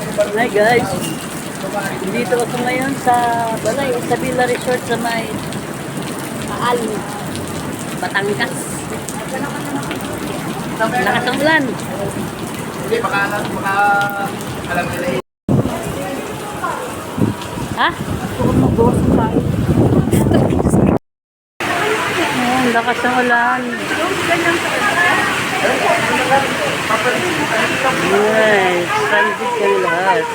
Hi guys. Dito ako ngayon sa Balay, sa Villa Resort sa may Paal, Batangas. Lakas ng ulan. Hindi, baka, baka alam nila eh. Ha? Ayan, lakas ng ulan. Stranded kayo lahat.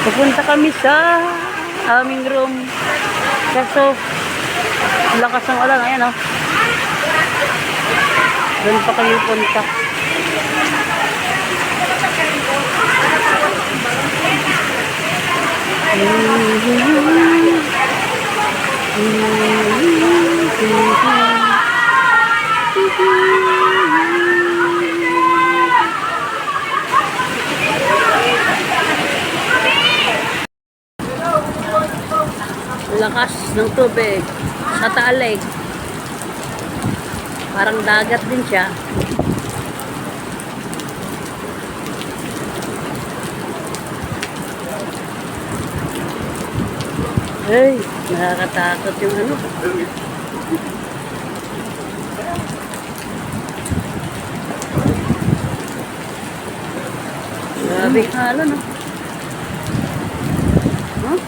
Pupunta kami sa aming room. Kaso, lakas ng ulan. Ayan, oh. Doon pa kami punta. Lakas ng tubig sa taalig. Parang dagat din siya. Ay, nakakatakot yung ano. Grabe halo, no? Huh?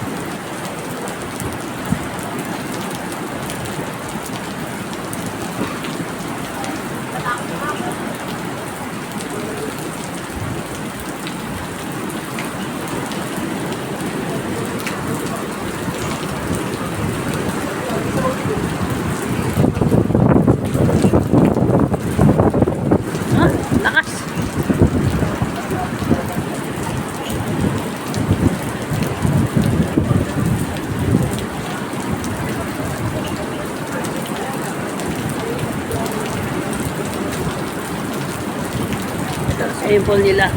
Ha? Lakas. Ito, sample nila.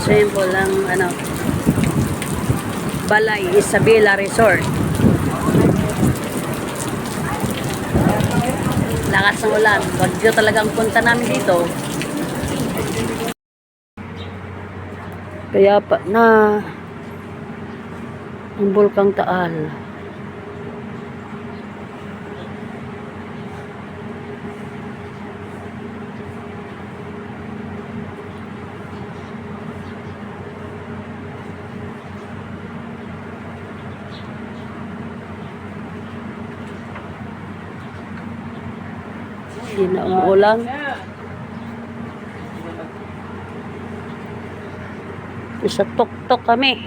Sample lang, ano, Balay Isabela Resort. Lakas ng ulan. Bagyo talagang punta namin dito. Kaya pa na ang Bulkang Taal. Hindi na umuulan. Isa tok-tok kami.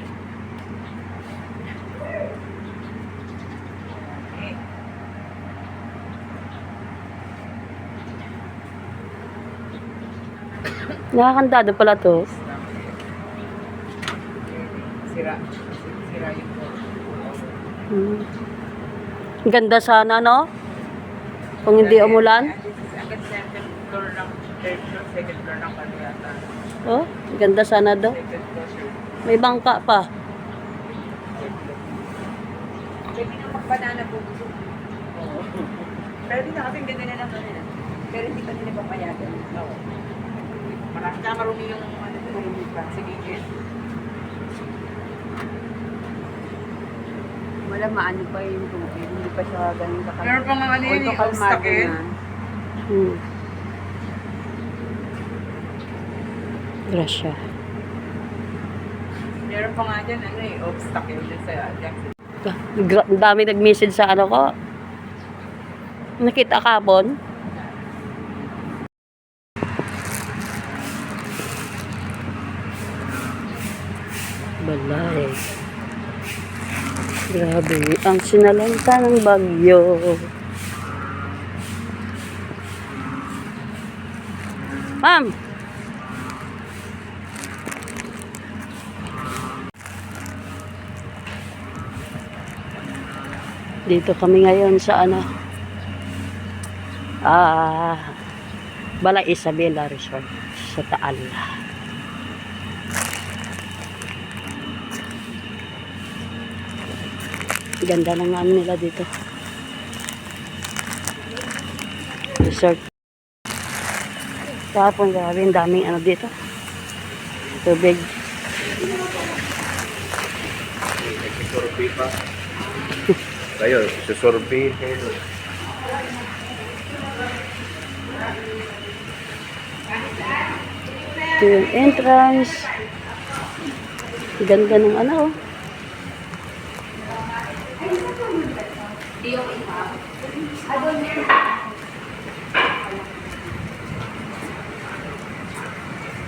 Nakakantado pala to. Sira. Sira yung Hmm. Ganda sana, no? Kung hindi umulan. Agad second floor ng third floor, second floor ng yata. Oh, ganda sana floor. May bangka pa. Pwede na mag-banana boat. Oo. Di na kasi ganda na lang nila. Pero hindi pa nila papayagan. Oo. Marami ka marumi yung ano, marumi pa. Sige, yes. Wala maano pa yung tubig. Hindi pa siya ganun kakal. Meron pa nga ano yun, kalmado obstacle. na. Hmm. Grasya. Meron pa nga dyan, ano eh, obstacle dyan sa Jackson. Gra- ang dami nag-message sa ano ko. Nakita kapon. Balay. Grabe, ang sinalanta ng bagyo. Ma'am! Dito kami ngayon sa ano ah uh, Bala Isabela Resort sa Taal. Ganda ng ano nila dito. Resort. Tapos grabe, ang daming ano dito. Tubig. Tubig. Kayo, susurpi kayo. Ito yung entrance. Ganda ng ano, oh.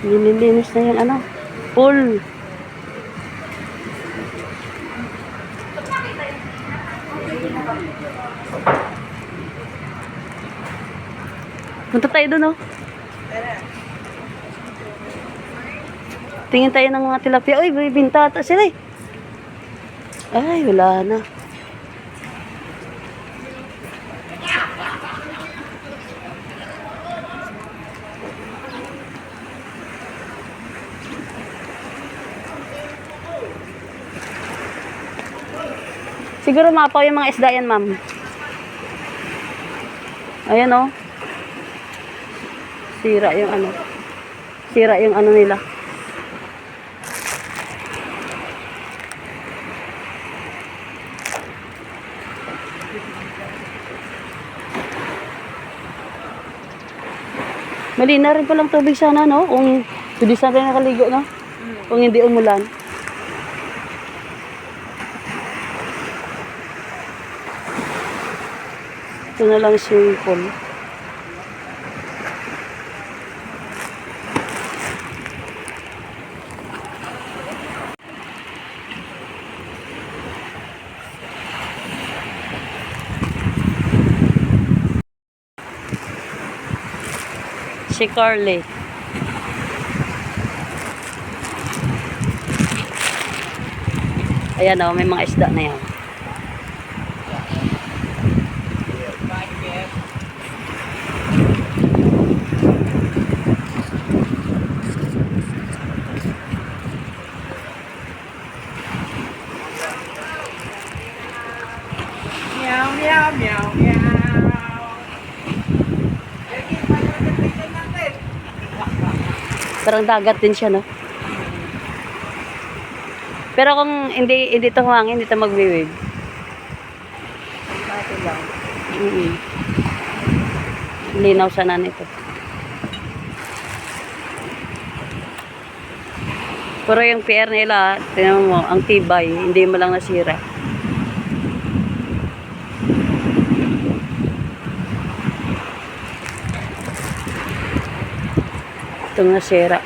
Nililinis na yung ano, pool. Punta tayo doon, oh. Tingin tayo ng mga tilapia. Uy, may bintata sila eh. Ay, wala na. Siguro mapaw yung mga isda yan, ma'am. Ayan, oh. Sira yung ano. Sira yung ano nila. Malina rin palang tubig sana, no? Kung hindi sana nakaligo, no? Kung hindi umulan. Ito na lang swimming pool. Si Carly. Ayan o, may mga isda na yan. Parang dagat din siya, no? Pero kung hindi hindi to humangin, hindi to magwiwig. Dati lang. Mm Linaw sana nito. Pero yung PR nila, tingnan mo, ang tibay, hindi mo lang nasira. Itong nasira.